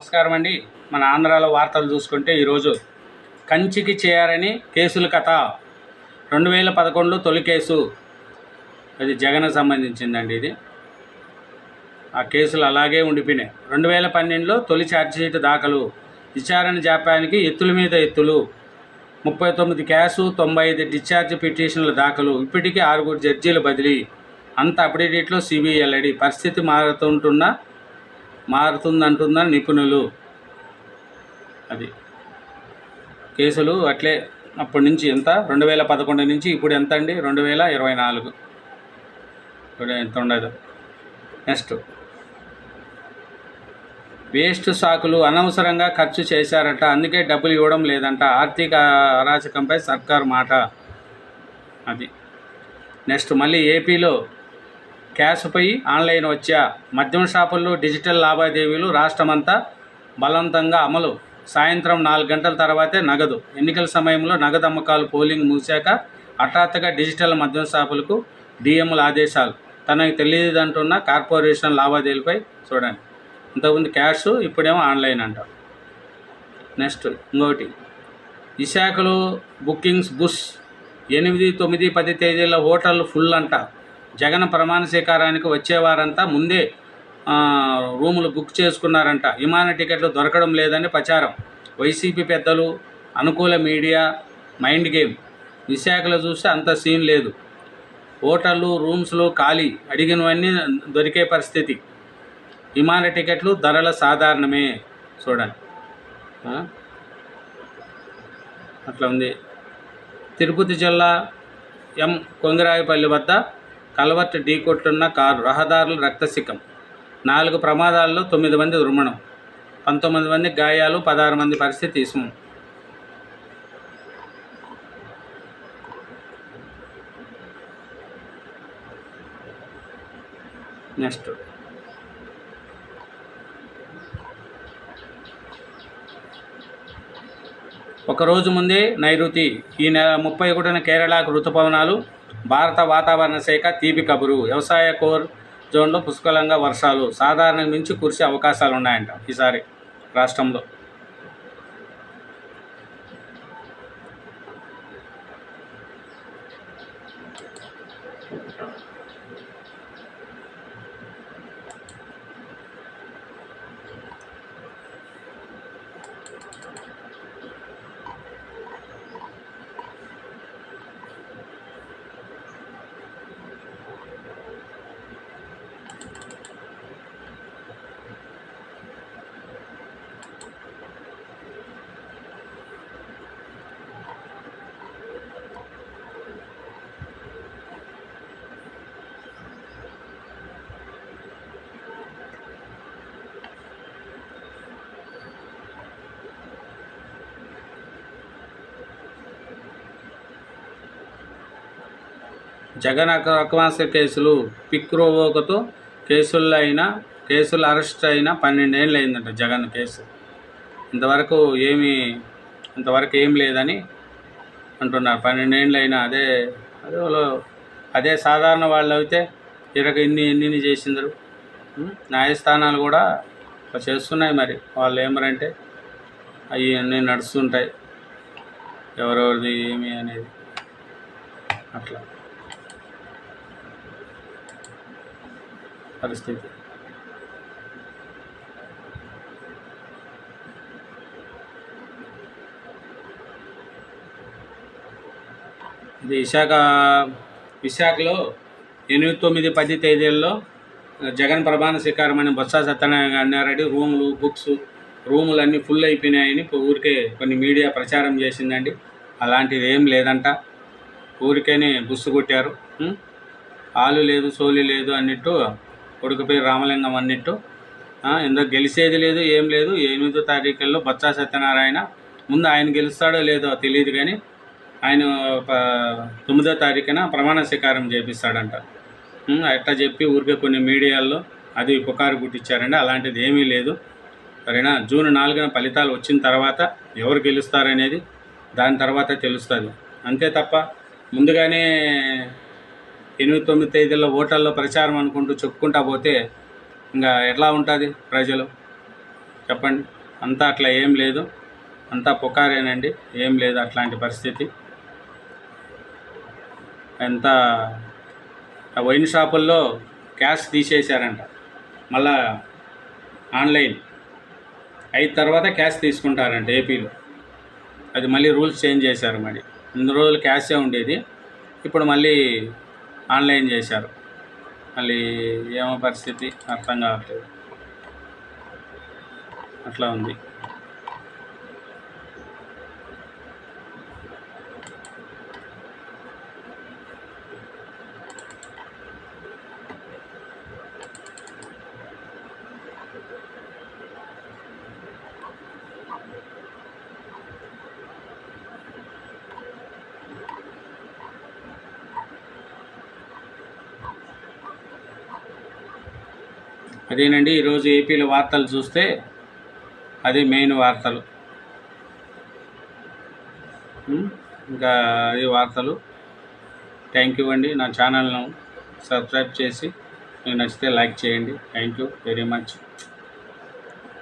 నమస్కారం అండి. మన ఆంధ్రాలో వార్తలు చూసుకుంటే ఈరోజు కంచికి చేయారని కేసుల కథ. రెండు వేల పదకొండులో తొలి కేసు. అది జగన్ సంబంధించిందండి ఇది. ఆ కేసులు అలాగే ఉండిపోయినాయి. రెండు వేల పన్నెండులో తొలి ఛార్జ్షీట్ దాఖలు. విచారణ జాప్యానికి ఎత్తుల మీద ఎత్తులు. ముప్పై తొమ్మిది క్యాసు తొంభై ఐదు డిశ్చార్జ్ పిటిషన్ల దాఖలు. ఇప్పటికీ ఆరుగురు జడ్జీలు బదిలీ. అంత అప్డేట్లో సిబిఐఎల్ఐడి పరిస్థితి మారుతుంటున్నా మారుతుందంటున్నారు నిపుణులు? అది. కేసులు అట్లే అప్పటి నుంచి ఎంత? రెండు వేల పదకొండు నుంచి ఇప్పుడు ఎంత అండి? రెండు వేల ఇరవై నాలుగు. ఇప్పుడు ఎంత ఉండదు నెక్స్ట్. వేస్ట్ సాకులు అనవసరంగా ఖర్చు చేశారట అందుకే డబ్బులు ఇవ్వడం లేదంట. ఆర్థిక అరాచకంపై సర్కారు మాట. అది. నెక్స్ట్ మళ్ళీ ఏపీలో క్యాష్పై ఆన్లైన్ వచ్చా మద్యం షాపుల్లో డిజిటల్ లావాదేవీలు రాష్ట్రమంతా బలవంతంగా అమలు. సాయంత్రం నాలుగు గంటల తర్వాతే నగదు. ఎన్నికల సమయంలో నగదు అమ్మకాలు పోలింగ్ ముగిశాక హఠాత్తుగా డిజిటల్ మద్యం షాపులకు డిఎంల ఆదేశాలు. తనకు తెలియదంటున్న కార్పొరేషన్ లావాదేవీలపై చూడండి. ఇంతకుముందు క్యాష్ ఇప్పుడేమో ఆన్లైన్ అంట. నెక్స్ట్ ఇంకోటి. విశాఖలో బుకింగ్స్ బుష్. ఎనిమిది తొమ్మిది పది తేదీల హోటల్ ఫుల్ అంట. జగన్ ప్రమాణ స్వీకారానికి వచ్చేవారంతా ముందే రూములు బుక్ చేసుకున్నారంట. విమాన టికెట్లు దొరకడం లేదని ప్రచారం. వైసీపీ పెద్దలు అనుకూల మీడియా మైండ్ గేమ్. విశాఖలో చూస్తే అంత సీన్ లేదు. హోటళ్ళు రూమ్స్లో ఖాళీ. అడిగినవన్నీ దొరికే పరిస్థితి. విమాన టికెట్లు ధరల సాధారణమే. చూడండి. అట్లా ఉంది. తిరుపతి జిల్లా ఎం. కొంగిరాయపల్లి వద్ద కలవర్ట్ ఢీకొట్టున్న కారు రహదారులు రక్తసికం నాలుగు ప్రమాదాల్లో తొమ్మిది మంది ఉరుమణం పంతొమ్మిది మంది గాయాలు పదహారు మంది పరిస్థితి ఇసుము నెక్స్ట్. ఒక రోజు ముందే నైరుతి ఈ నెల ముప్పై ఒకటిన కేరళకు ఋతుపవనాలు భారత వాతావరణ శాఖ తీపి కబురు. వ్యవసాయ కోర్ జోన్లో పుష్కలంగా వర్షాలు. సాధారణ మించి కురిసే అవకాశాలు ఉన్నాయంట ఈసారి రాష్ట్రంలో. జగన్ అక్రమాస కేసులు పిక్రోవోకతో కేసుల్లో అయినా కేసులు అరెస్ట్ అయినా పన్నెండేళ్ళు అయిందంట జగన్ కేసు. ఇంతవరకు ఏమీ ఇంతవరకు ఏం లేదని అంటున్నారు. పన్నెండేళ్ళు అయినా అదే అదే వాళ్ళు అదే సాధారణ వాళ్ళు అయితే ఇరగ ఇన్ని ఇన్ని చేసిందరు న్యాయస్థానాలు కూడా చేస్తున్నాయి మరి. వాళ్ళు ఏమరంటే అవి అన్నీ నడుస్తుంటాయి. ఎవరెవరిది ఏమి అనేది. అట్లా. పరిస్థితి. ఇది విశాఖ విశాఖలో ఎనిమిది తొమ్మిది పది తేదీల్లో జగన్ ప్రమాణ స్వీకారం అని బొత్స సత్యనారాయణ అన్నారెడ్డి రూములు బుక్స్ రూములు అన్నీ ఫుల్ అయిపోయినాయని ఊరికే కొన్ని మీడియా ప్రచారం చేసిందండి. అలాంటిది ఏం లేదంట. ఊరికేనే బుస్సు కొట్టారు. ఆలు లేదు సోలి లేదు అన్నట్టు కొడుకు పేరు రామలింగం అన్నిట్టు ఆ, గెలిచేది లేదు ఏం లేదు. ఎనిమిదో తారీఖుల్లో బొత్స సత్యనారాయణ. ముందు ఆయన గెలుస్తాడో లేదో తెలియదు కానీ ఆయన తొమ్మిదో తారీఖున ప్రమాణ స్వీకారం చేపిస్తాడంట. అట్లా చెప్పి ఊరికే కొన్ని మీడియాల్లో అది పుకారు గుట్టించారండి అలాంటిది ఏమీ లేదు. సరేనా? జూన్ నాలుగున ఫలితాలు వచ్చిన తర్వాత ఎవరు గెలుస్తారనేది దాని తర్వాత తెలుస్తుంది. అంతే తప్ప ముందుగానే ఎనిమిది తొమ్మిది తేదీల్లో ఓటర్లో ప్రచారం అనుకుంటూ చెప్పుకుంటా పోతే ఇంకా ఎట్లా ఉంటుంది ప్రజలు? చెప్పండి. అంతా అట్లా ఏం లేదు. అంతా పుకారేనండి. ఏం లేదు అట్లాంటి పరిస్థితి. ఎంత వైన్ షాపుల్లో క్యాష్ తీసేశారంట. మళ్ళా ఆన్లైన్. అయిన తర్వాత క్యాష్ తీసుకుంటారంట ఏపీలో. అది మళ్ళీ రూల్స్ చేంజ్ చేశారు మరి. ఇన్ని రోజులు క్యాషే ఉండేది. ఇప్పుడు మళ్ళీ ఆన్లైన్ చేశారు. మళ్ళీ ఏమో పరిస్థితి అర్థం కావట్లేదు. అట్లా ఉంది. అదేనండి ఈరోజు ఏపీలో వార్తలు చూస్తే అది మెయిన్ వార్తలు. ఇంకా అది వార్తలు. థ్యాంక్ యూ అండి. నా ఛానల్ను సబ్స్క్రైబ్ చేసి మీకు నచ్చితే లైక్ చేయండి. Thank you very much